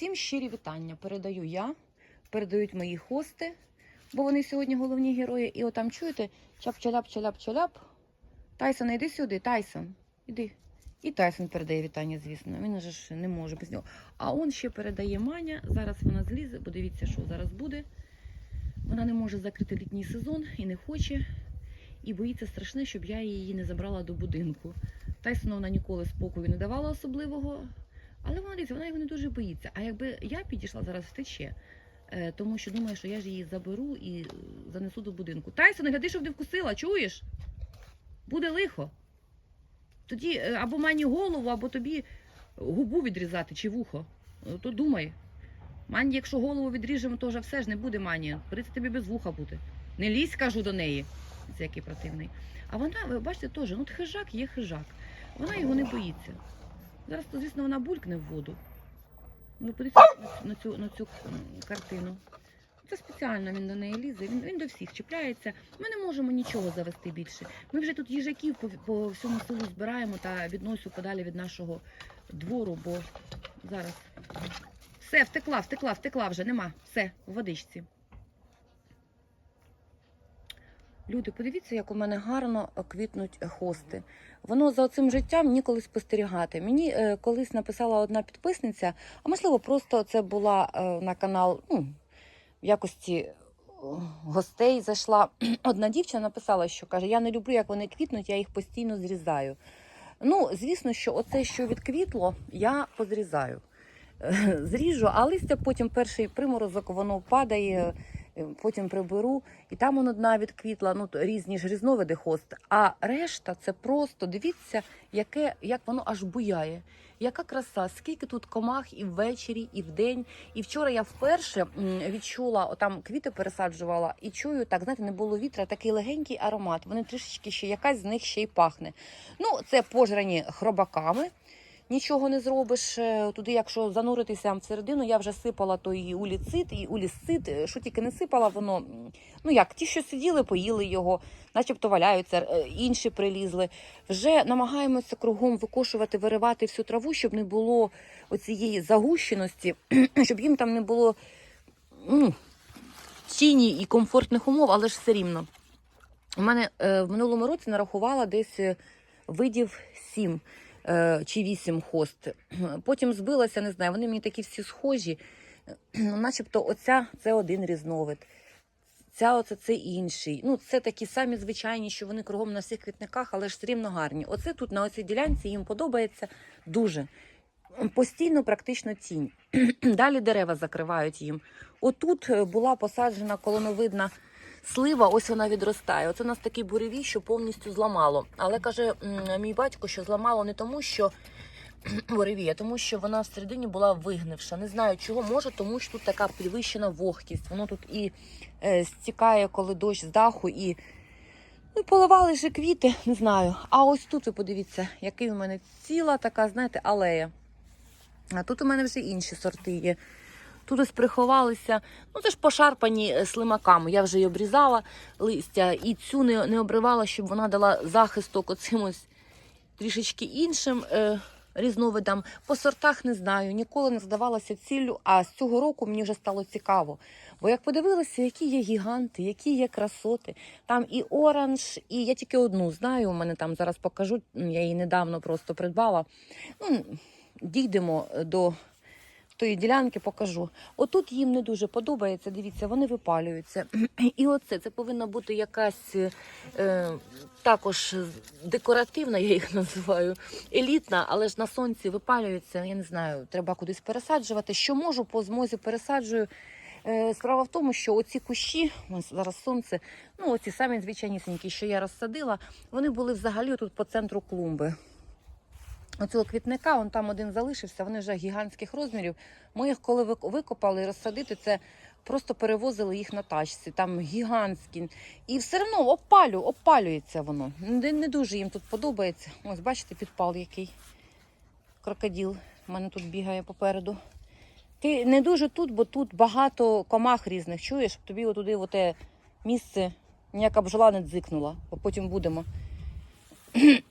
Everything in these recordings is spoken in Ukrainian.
Всім щирі вітання передаю я, передають мої хости, бо вони сьогодні головні герої. І отам чуєте, чап-чаляп, чаляп, чаляп. Тайсон, йди сюди, Тайсон, іди. І Тайсон передає вітання, звісно. Він ж не може без нього. А он ще передає Маня. Зараз вона злізе, бо дивіться, що зараз буде. Вона не може закрити літній сезон і не хоче. І боїться страшне, щоб я її не забрала до будинку. Тайсону вона ніколи спокою не давала особливого. Але вона дивіться, вона його не дуже боїться. А якби я підійшла зараз втече, е, тому що думаю, що я ж її заберу і е, занесу до будинку. Тайсон, гляди, щоб не вкусила, чуєш? Буде лихо. Тоді е, або мані голову, або тобі губу відрізати чи вухо. То думай. Мані, якщо голову відріжемо, то вже все ж не буде мані. Прийти тобі без вуха бути. Не лізь, кажу до неї. Це який противний. А вона, ви бачите, теж, ну хижак є хижак. Вона його не боїться. Зараз, то, звісно, вона булькне в воду. Ви подивіться на цю, на цю картину. Це спеціально він до неї лізе. Він, він до всіх чіпляється. Ми не можемо нічого завести більше. Ми вже тут їжаків по, по всьому селу збираємо та відносю подалі від нашого двору, бо зараз. Все, втекла, втекла, втекла вже, нема. Все, у водичці. Люди, подивіться, як у мене гарно квітнуть хости. Воно за цим життям ніколи спостерігати. Мені е, колись написала одна підписниця, а можливо, просто це була е, на канал ну, в якості е, гостей зайшла. Одна дівчина написала, що каже: Я не люблю, як вони квітнуть, я їх постійно зрізаю. Ну, звісно, що оце, що відквітло, я позрізаю. Е, Зріжу, а листя потім перший приморозок, воно падає, е, потім приберу, і там воно одна відквітла, ну різні ж різновиди хост. А решта це просто дивіться, яке, як воно аж буяє. Яка краса, скільки тут комах і ввечері, і вдень. І вчора я вперше відчула, там квіти пересаджувала, і чую, так, знаєте, не було вітра, такий легенький аромат. Вони трішечки ще якась з них ще й пахне. Ну, це пожрані хробаками. Нічого не зробиш. Е, Туди, якщо зануритися всередину, я вже сипала то і уліцит, і улісцит. Е, Що тільки не сипала, воно ну як ті, що сиділи, поїли його, начебто валяються, е, інші прилізли. Вже намагаємося кругом викошувати, виривати всю траву, щоб не було оцієї загущеності, щоб їм там не було ну, тіні і комфортних умов, але ж все рівно. У мене в минулому році нарахувала десь видів сім чи вісім хост. Потім збилася, не знаю, вони мені такі всі схожі. Ну, начебто, оця це один різновид. Ця оце це інший. Ну, це такі самі звичайні, що вони кругом на всіх квітниках, але ж все рівно гарні. Оце тут на оцій ділянці їм подобається дуже. Постійно практично тінь. Далі дерева закривають їм. Отут е, була посаджена колоновидна слива, ось вона відростає. Оце у нас такий буревій, що повністю зламало. Але каже мій батько, що зламало не тому, що буревій, а тому, що вона всередині була вигнивша. Не знаю чого, може, тому що тут така підвищена вогкість. Воно тут і е, стікає, коли дощ з даху, і, ну, поливали ж квіти, не знаю. А ось тут ви подивіться, який у мене ціла така, знаєте, алея. А тут у мене вже інші сорти є. Тут ось приховалися, ну це ж пошарпані е, слимаками. Я вже її обрізала листя і цю не, не обривала, щоб вона дала захисток оцим ось трішечки іншим е, різновидам. По сортах не знаю, ніколи не здавалася ціллю, а з цього року мені вже стало цікаво. Бо як подивилася, які є гіганти, які є красоти, там і оранж, і я тільки одну знаю. У мене там зараз покажу. Я її недавно просто придбала. Ну, дійдемо до тої ділянки, покажу. Отут їм не дуже подобається. Дивіться, вони випалюються. І оце це повинна бути якась е, також декоративна, я їх називаю, елітна, але ж на сонці випалюються. Я не знаю, треба кудись пересаджувати. Що можу, по змозі пересаджую. Е, Справа в тому, що оці кущі, зараз сонце, ну оці самі звичайнісінькі, що я розсадила, вони були взагалі тут по центру клумби. Оцього квітника, он там один залишився, вони вже гігантських розмірів. Ми їх коли викопали і розсадити, це просто перевозили їх на тачці, там гігантські. І все одно опалю, опалюється воно. Не, дуже їм тут подобається. Ось, бачите, підпал який. Крокодил у мене тут бігає попереду. Ти не дуже тут, бо тут багато комах різних. Чуєш, щоб тобі отуди в місце ніяка бджола не дзикнула, бо потім будемо.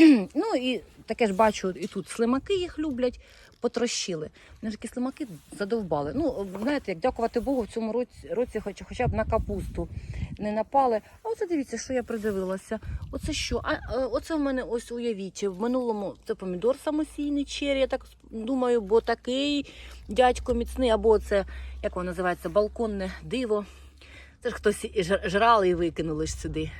Ну і таке ж бачу, і тут слимаки їх люблять, потрощили. Мене ж такі слимаки задовбали. Ну, знаєте, як дякувати Богу, в цьому році, році хоч, хоча б на капусту не напали. А оце дивіться, що я придивилася. Оце що? А е, оце в мене ось уявіть. В минулому це помідор самосійний чері, я так думаю, бо такий дядько міцний, або це, як воно називається, балконне диво. Це ж хтось жрали і викинули ж сюди.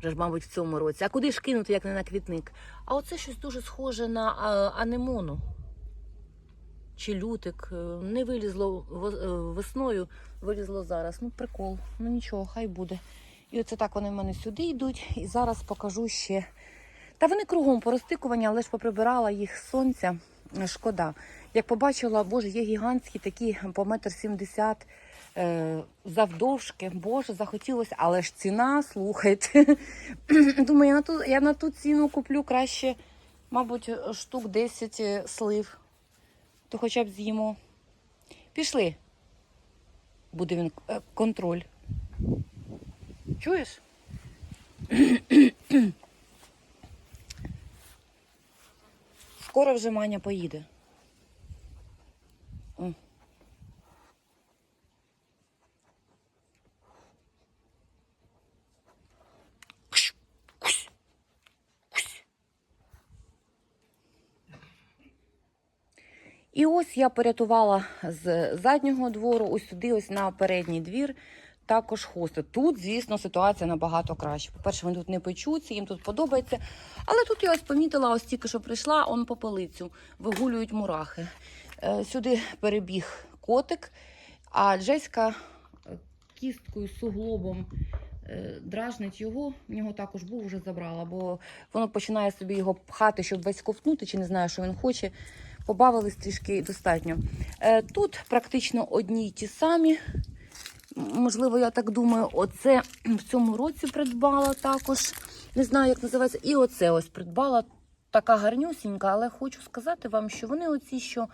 Вже ж, мабуть, в цьому році. А куди ж кинути, як не на квітник? А оце щось дуже схоже на анемону. Чи лютик. Е, Не вилізло е, весною, вилізло зараз. Ну, прикол. Ну нічого, хай буде. І оце так вони в мене сюди йдуть. І зараз покажу ще. Та вони кругом порозтикувані, але ж поприбирала їх сонця. Шкода. Як побачила, боже, є гігантські такі по метр сімдесят завдовжки. Боже, захотілося, але ж ціна, слухайте. Думаю, я на ту, я на ту ціну куплю краще, мабуть, штук 10 е, слив. То хоча б з'їмо. Пішли. Буде він е, контроль. Чуєш? Скоро вже Маня поїде. І ось я порятувала з заднього двору, ось сюди, ось на передній двір, також хости. Тут, звісно, ситуація набагато краще. По-перше, вони тут не печуться, їм тут подобається. Але тут я ось помітила, ось тільки що прийшла, он попелицю, вигулюють мурахи. Е, Сюди перебіг котик, а Джеська е, кісткою, суглобом е, дражнить його. В нього також був вже забрала, бо воно починає собі його пхати, щоб весь ковтнути, чи не знаю, що він хоче. Побавились трішки достатньо. Е, Тут практично одні й ті самі. Можливо, я так думаю, оце в цьому році придбала також. Не знаю, як називається. І оце ось придбала така гарнюсінька, але хочу сказати вам, що вони оці, що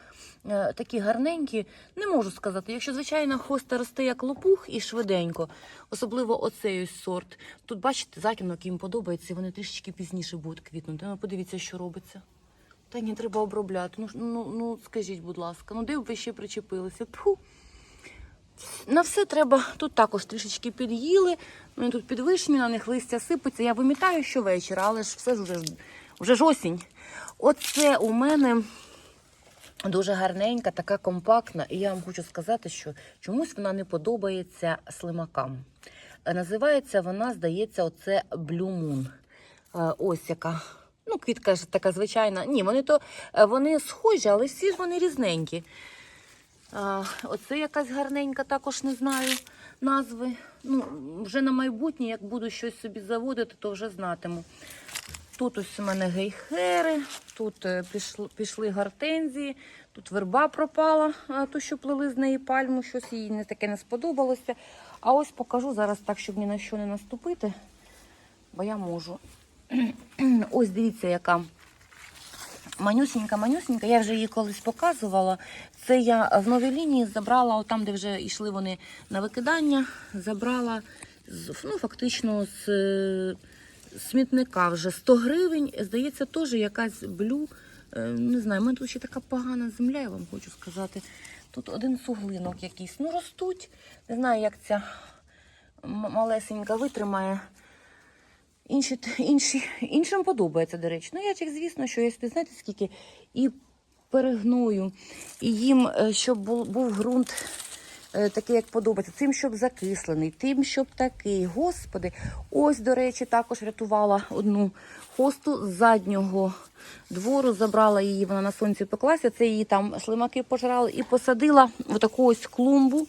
е, такі гарненькі, не можу сказати. Якщо, звичайно, хоста росте як лопух і швиденько, особливо оцей ось сорт. Тут, бачите, закінок їм подобається, і вони трішечки пізніше будуть квітнути. Ну, подивіться, що робиться. Та ні, треба обробляти. Ну, ну, ну скажіть, будь ласка, ну де б ви ще причепилися? Тьфу. На все треба. Тут також трішечки під'їли. Вони тут підвищені, на них листя сипеться. Я вимітаю щовечора, але ж все вже, вже ж осінь. Оце у мене дуже гарненька, така компактна. І я вам хочу сказати, що чомусь вона не подобається слимакам. Називається вона, здається, оце Blue Moon. Е, Ось яка. Ну, квітка ж така звичайна. Ні, вони то е, вони схожі, але всі ж вони різненькі. А, оце якась гарненька, також не знаю назви. Ну, вже на майбутнє, як буду щось собі заводити, то вже знатиму. Тут ось у мене гейхери, тут е, пішли, пішли гортензії, тут верба пропала, то, що плели з неї пальму, щось їй не таке не сподобалося. А ось покажу зараз так, щоб ні на що не наступити, бо я можу. Ось дивіться, яка манюсінька, манюсінька. Я вже її колись показувала. Це я в новій лінії забрала, там, де вже йшли вони на викидання, забрала ну, фактично з е, смітника вже 100 гривень. Здається, теж якась блю. Е, Не знаю, у мене тут ще така погана земля, я вам хочу сказати. Тут один суглинок якийсь. Ну, ростуть. Не знаю, як ця малесенька витримає. Інші, інші, іншим подобається, до речі. Ну, я так, звісно, що я сюди, знаєте, скільки і перегною, і їм, е, щоб був, був ґрунт е, такий, як подобається, цим, щоб закислений, тим, щоб такий. Господи, ось, до речі, також рятувала одну хосту з заднього двору, забрала її, вона на сонці пеклася, це її там слимаки пожрали, і посадила в таку ось клумбу.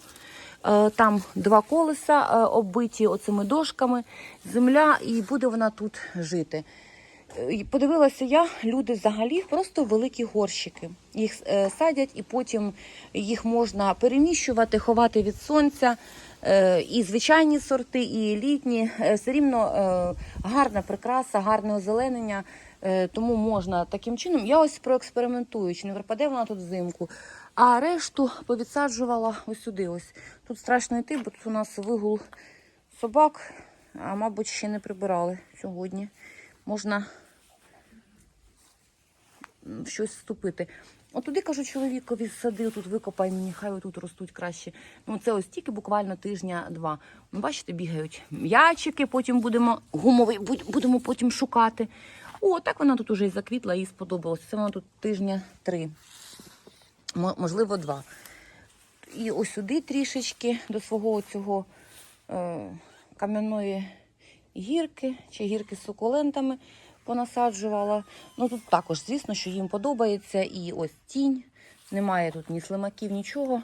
Е, Там два колеса е, оббиті оцими дошками, земля, і буде вона тут жити. Е, Подивилася я, люди взагалі просто великі горщики. Їх садять і потім їх можна переміщувати, ховати від сонця. І звичайні сорти, і літні. Все рівно гарна прикраса, гарне озеленення. Тому можна таким чином. Я ось проекспериментую, чи не пропаде вона тут взимку. А решту повідсаджувала ось сюди. Ось. Тут страшно йти, бо тут у нас вигул собак, а мабуть, ще не прибирали сьогодні. Можна щось вступити. От туди кажу чоловікові, сади, тут викопай мені, хай тут ростуть краще. Ну це ось тільки буквально тижня-два. Ну, бачите, бігають м'ячики, потім будемо гумовий, будемо потім шукати. О, так вона тут уже і заквітла, їй сподобалось. Це вона тут тижня три, можливо, два. І ось сюди трішечки до свого цього е, кам'яної гірки чи гірки з сукулентами понасаджувала. Ну тут також, звісно, що їм подобається. І ось тінь. Немає тут ні слимаків, нічого.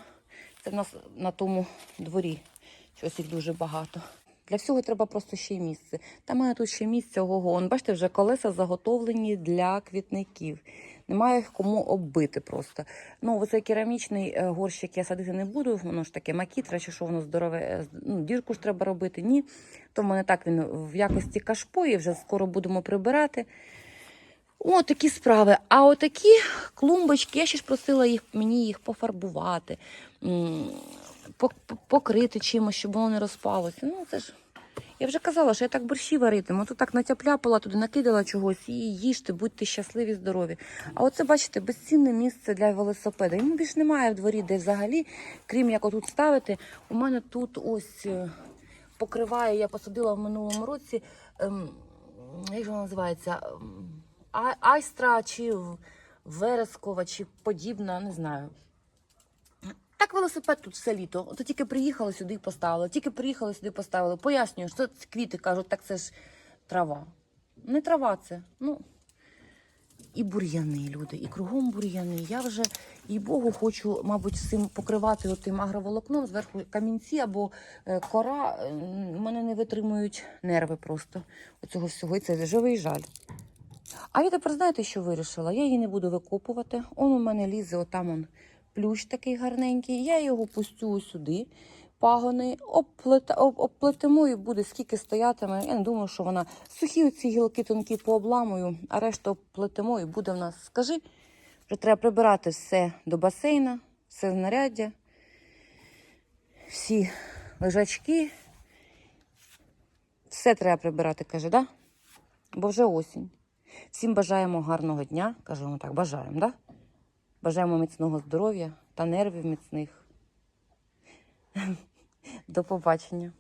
Це в нас на тому дворі. Щось їх дуже багато. Для всього треба просто ще й місце. Та має тут ще місце ого. Он, бачите, вже колеса заготовлені для квітників. Немає їх кому оббити просто. Ну, оцей керамічний е, горщик я садити не буду, воно ж таке макітра, чи що воно здорове, е, ну, дірку ж треба робити. Ні. То в мене так він в якості кашпо, і вже скоро будемо прибирати. О, такі справи. А отакі клумбочки, я ще ж просила їх, мені їх пофарбувати, покрити чимось, щоб воно не розпалося. Ну, це ж. Я вже казала, що я так борщі варитиму. Тут так натяпляпала, туди накидала чогось і їжте, будьте щасливі, здорові. А оце, бачите, безцінне місце для велосипеда. Йому більш немає в дворі, де взагалі, крім як отут ставити. У мене тут ось е, покриває, я посадила в минулому році. Ем, як же вона називається? Ем, Айстра чи верескова, чи подібна, не знаю. Так велосипед тут все літо. От тільки приїхали сюди і поставили, тільки приїхали сюди поставили. Пояснюю, що це квіти кажуть, так це ж трава. Не трава це. Ну, і бур'яни, люди, і кругом бур'яни. Я вже, їй Богу, хочу, мабуть, всім покривати отим агроволокном, зверху камінці або е, кора. Е, Мене не витримують нерви просто оцього всього. І це живий жаль. А я тепер знаєте, що вирішила? Я її не буду викопувати. Он у мене лізе, отам он плющ такий гарненький. Я його пустю сюди. Пагони обплета, об, обплетемо і буде скільки стоятиме. Я не думаю, що вона сухі оці гілки тонкі пообламую, а решту обплетемо і буде в нас. Скажи, вже треба прибирати все до басейна, все знаряддя, всі лежачки. Все треба прибирати, каже, да? Бо вже осінь. Всім бажаємо гарного дня. Кажемо так, бажаємо, да? Бажаємо міцного здоров'я та нервів міцних. До побачення.